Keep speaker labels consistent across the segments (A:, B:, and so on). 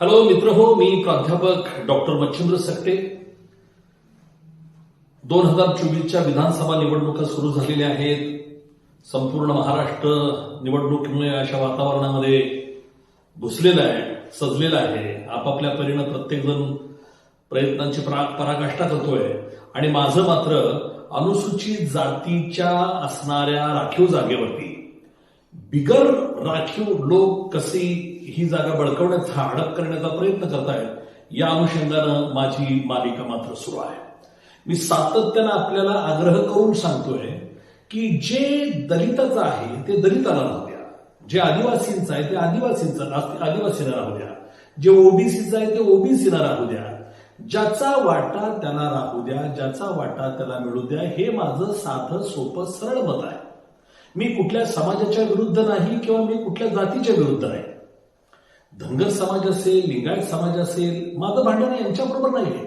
A: Hello मित्र हो मी प्राध्यापक डॉक्टर मच्छिंद्र सकटे दोन हजार चोवीसच्या विधानसभा निवडणुका सुरू झालेल्या आहेत. संपूर्ण महाराष्ट्र निवडणुकीमुळे अशा वातावरणामध्ये घुसलेलं आहे सजलेलं आहे. आपापल्या परीनं प्रत्येकजण प्रयत्नांची पराकाष्ठा करतोय. आणि माझं मात्र अनुसूचित जातीच्या असणाऱ्या राखीव जागेवरती. बिगर राखीव लोक कसे ही जागा बळकवण्याचा हडप करण्याचा प्रयत्न करतायत या अनुषंगानं माझी मालिका मात्र सुरू आहे. मी सातत्यानं आपल्याला आग्रह करून सांगतोय की जे दलिताचं आहे ते दलिताला राहू द्या. जे आदिवासींचं आहे ते आदिवासींचं आदिवासीला राहू द्या. जे ओबीसीचं आहे ते ओबीसीला राहू द्या. ज्याचा वाटा त्याला राहू द्या ज्याचा वाटा त्याला मिळू द्या हे माझं साधं सोपं सरळ मत आहे. मी कुठल्या समाजाच्या विरुद्ध नाही किंवा मी कुठल्या जातीच्या विरुद्ध नाही. धनगर समाज असेल लिंगायत समाज असेल माझं भांडण यांच्याबरोबर नाहीये.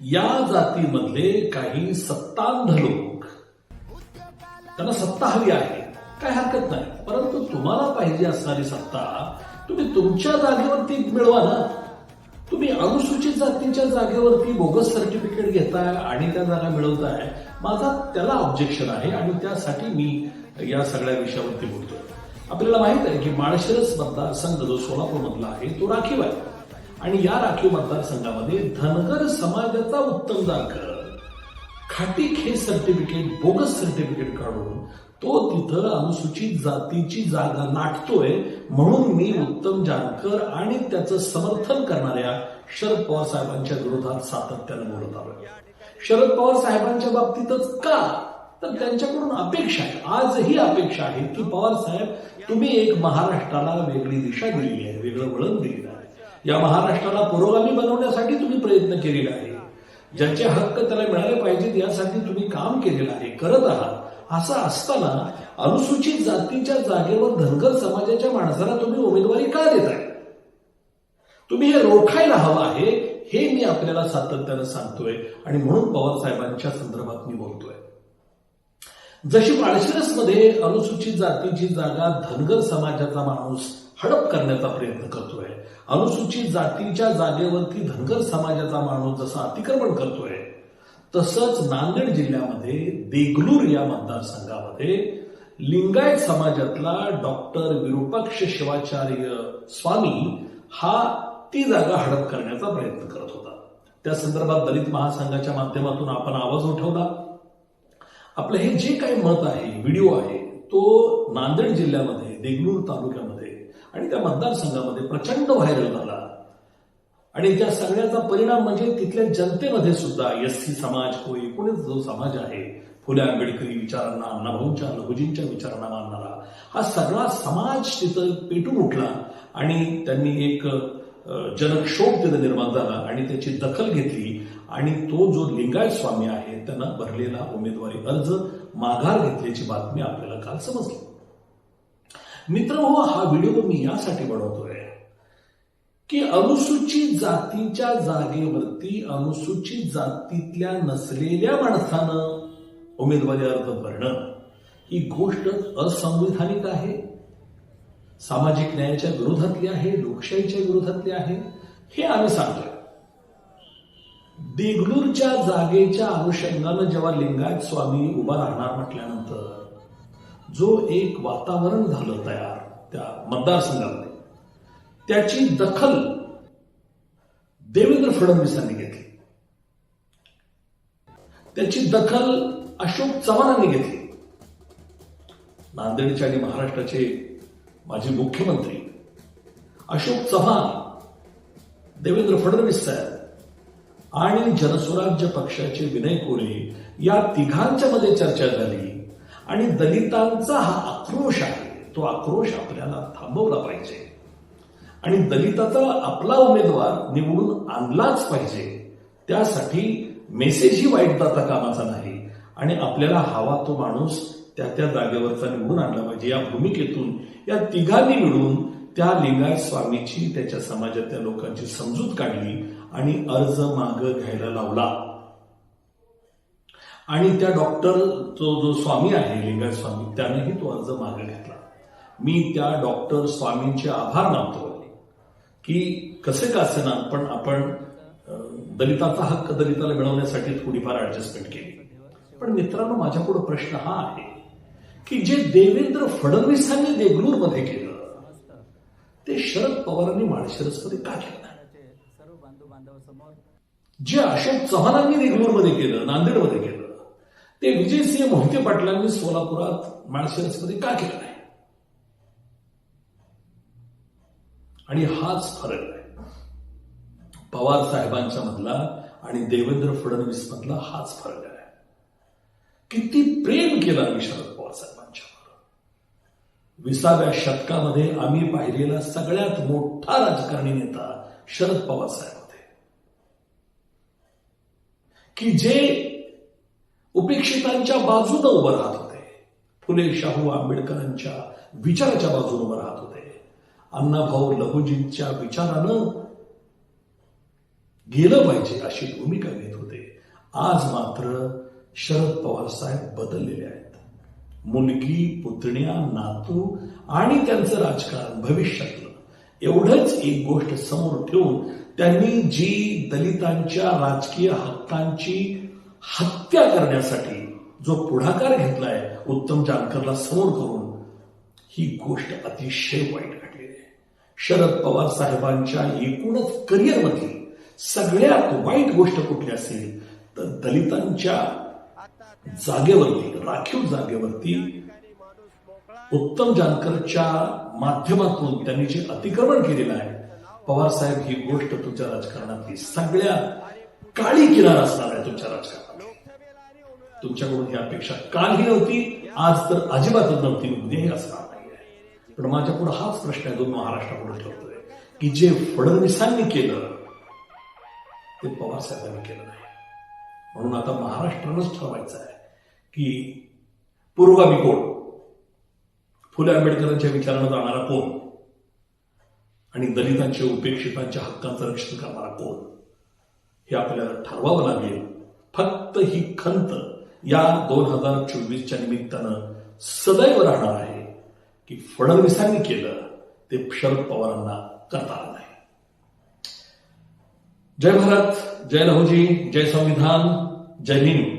A: या जातीमधले काही सत्तांध लोक त्यांना सत्ता हवी आहे काय हरकत नाही. परंतु तुम्हाला पाहिजे असणारी सत्ता तुम्ही तुमच्या जागेवरती मिळवा ना. तुम्ही अनुसूचित जातीच्या जागेवरती बोगस सर्टिफिकेट घेताय आणि त्या जागा मिळवताय. माझा त्याला ऑब्जेक्शन आहे आणि त्यासाठी मी या सगळ्या विषयावरती बोलतोय. आपल्याला माहीत आहे की माळशिरस मतदारसंघ जो सोलापूर मधला आहे तो राखीव आहे. आणि या राखीव मतदारसंघामध्ये धनगर समाजाचा उत्तम जागर खाटी हे सर्टिफिकेट बोगस सर्टिफिकेट काढून तो तिथं अनुसूचित जातीची जागा नाटतोय म्हणून मी उत्तम जानकर आणि त्याचं समर्थन करणाऱ्या शरद पवार साहेबांच्या विरोधात सातत्यानं बोलत आलो शरद पवार साहेबांच्या बाबतीतच का? तर त्यांच्याकडून अपेक्षा आहे. आजही अपेक्षा आहे की पवार साहेब तुम्ही एक महाराष्ट्राला वेगळी दिशा दिलेली आहे वेगळं वळण दिलेलं आहे. या महाराष्ट्राला पुरोगामी बनवण्यासाठी तुम्ही प्रयत्न केलेला आहे. ज्याचे हक्क त्याला मिळाले पाहिजेत यासाठी तुम्ही काम केलेलं आहे करत आहात. असं असताना अनुसूचित जातीच्या जागेवर धनगर समाजाच्या माणसाला तुम्ही उमेदवारी का देताय? तुम्ही हे रोखायला हवं आहे हे मी आपल्याला सातत्यानं सांगतोय. आणि म्हणून पवार साहेबांच्या संदर्भात मी बोलतोय. जशी माळशिरसमध्ये अनुसूचित जातीची जागा धनगर समाजाचा माणूस हडप करण्याचा प्रयत्न करतोय. अनुसूचित जातीच्या जागेवरती धनगर समाजाचा माणूस जसा अतिक्रमण करतोय तसंच नांदेड जिल्ह्यामध्ये देगलूर या मतदारसंघामध्ये लिंगायत समाजातला डॉक्टर विरूपाक्ष शिवाचार्य स्वामी हा ती जागा हडप करण्याचा प्रयत्न करत होता. त्या संदर्भात दलित महासंघाच्या माध्यमातून आपण आवाज उठवला. आपलं हे जे काही मत आहे व्हिडिओ आहे तो नांदेड जिल्ह्यामध्ये देगलूर तालुक्यामध्ये आणि त्या मतदारसंघामध्ये प्रचंड व्हायरल झाला. आणि त्या सगळ्याचा परिणाम म्हणजे तिथल्या जनतेमध्ये सुद्धा एस सी समाज को एकूणच जो समाज आहे फुले आंबेडकरी विचारांना अण्णाभाऊंच्या लघुजींच्या विचारांना मानणारा हा सगळा समाज तिथं पेटून उठला आणि त्यांनी एक जनक्षोभ तिथं निर्माण झाला आणि त्याची दखल घेतली आणि तो जो लिंगायत स्वामी आहे त्यांना भरलेला उमेदवारी अर्ज माघार घेतल्याची बातमी आपल्याला काल समजली. मित्र हो हा व्हिडिओ मी यासाठी बनवतोय की अनुसूचित जातीच्या जागेवरती अनुसूचित जातीतल्या नसलेल्या माणसानं उमेदवारी अर्ज भरणं ही गोष्ट असंविधानिक आहे. सामाजिक न्यायाच्या विरोधातली आहे लोकशाहीच्या विरोधातली आहे हे आम्ही सांगतोय. देगलूरच्या जागेच्या अनुषंगानं जेव्हा लिंगायत स्वामी उभा राहणार म्हटल्यानंतर जो एक वातावरण झालं तयार त्या मतदारसंघामध्ये त्याची दखल देवेंद्र फडणवीसांनी घेतली. त्याची दखल अशोक चव्हाणांनी घेतली. नांदेडचे आणि महाराष्ट्राचे माजी मुख्यमंत्री अशोक चव्हाण देवेंद्र फडणवीस साहेब आणि जनस्वराज्य पक्षाचे विनय कोरे या तिघांच्या मध्ये चर्चा झाली आणि दलितांचा हा आक्रोश आहे तो आक्रोश आपल्याला थांबवला पाहिजे. आणि दलिताचा आपला उमेदवार निवडून आणलाच पाहिजे. त्यासाठी मेसेजही वाईट जाता कामाचा नाही आणि आपल्याला हवा तो माणूस त्या त्या जागेवरचा निवडून आणला पाहिजे. या भूमिकेतून या तिघांनी मिळून त्या लिंगायत स्वामीची त्याच्या समाजातल्या लोकांची समजूत काढली आणि अर्ज माग घ्यायला लावला. आणि त्या डॉक्टर जो जो स्वामी आहे लिंगायत स्वामी त्यानेही तो अर्ज मागे घेतला. मी त्या डॉक्टर स्वामींचे आभार मानतो की कसे का असेना पण आपण दलिताचा हक्क दलिताला मिळवण्यासाठी थोडीफार ऍडजस्टमेंट केली. पण मित्रांनो माझ्यापुढे प्रश्न हा आहे की जे देवेंद्र फडणवीसांनी देगलूरमध्ये केलं ते शरद पवारांनी माळशिरसमध्ये का केलं
B: बांधव
A: जे अशोक चव्हाणांनी देगलूरमध्ये केलं नांदेडमध्ये केलं ते विजयसिंह मोहिते पाटलांनी सोलापुरात माळशिरसमध्ये का केलं नाही? आणि हाच फरक आहे. पवार साहेबांच्या मधला आणि देवेंद्र फडणवीस मधला हाच फरक आहे. किती प्रेम केला आम्ही शरद विसाव्या शतकामध्ये आम्ही पाहिलेला सगळ्यात मोठा राजकारणी नेता शरद पवार साहेब होते. की जे उपेक्षितांच्या बाजूने उभं राहत होते फुले शाहू आंबेडकरांच्या विचाराच्या बाजूने उभं राहत होते. अण्णाभाऊ लघुजींच्या विचारानं गेलं पाहिजे अशी भूमिका घेत होते. आज मात्र शरद पवार साहेब बदललेले आहेत. मुलगी पुतण्या नातू आणि त्यांचं राजकारण भविष्यातलं. एवढंच एक गोष्ट समोर ठेवून त्यांनी जी दलितांच्या राजकीय हक्कांची हत्या करण्यासाठी जो पुढाकार घेतलाय उत्तम जानकरला समोर करून ही गोष्ट अतिशय वाईट घडलेली आहे. शरद पवार साहेबांच्या एकूणच करिअरमधली सगळ्यात वाईट गोष्ट कुठली असेल तर दलितांच्या जागेवरती राखीव जागेवरती उत्तम जानकरच्या माध्यमातून त्यांनी जे अतिक्रमण केलेलं आहे पवार साहेब ही गोष्ट तुमच्या राजकारणातली सगळ्या काळी किनार असणार आहे तुमच्या राजकारणात तुमच्याकडून ही अपेक्षा कालही नव्हती आज तर अजिबातच नव्हती उद्याही असणार नाही पण माझ्या पुढे हाच प्रश्न आहे जो महाराष्ट्रापुढे ठेवतोय की जे फडणवीसांनी केलं ते पवार साहेबांनी केलं नाही. म्हणून आता महाराष्ट्रानंच ठरवायचं आहे. की पुरोगामी कोण? फुले आंबेडकरांच्या विचारानं जाणारा कोण? आणि दलितांच्या उपेक्षितांच्या हक्कांचं रक्षण करणारा कोण? हे आपल्याला ठरवावं लागेल. फक्त ही खंत या दोन हजार चोवीसच्या निमित्तानं सदैव राहणार आहे की फडणवीसांनी केलं ते शरद पवारांना करता आलं नाही. जय भारत जय लहोजी जय संविधान जय हिंद.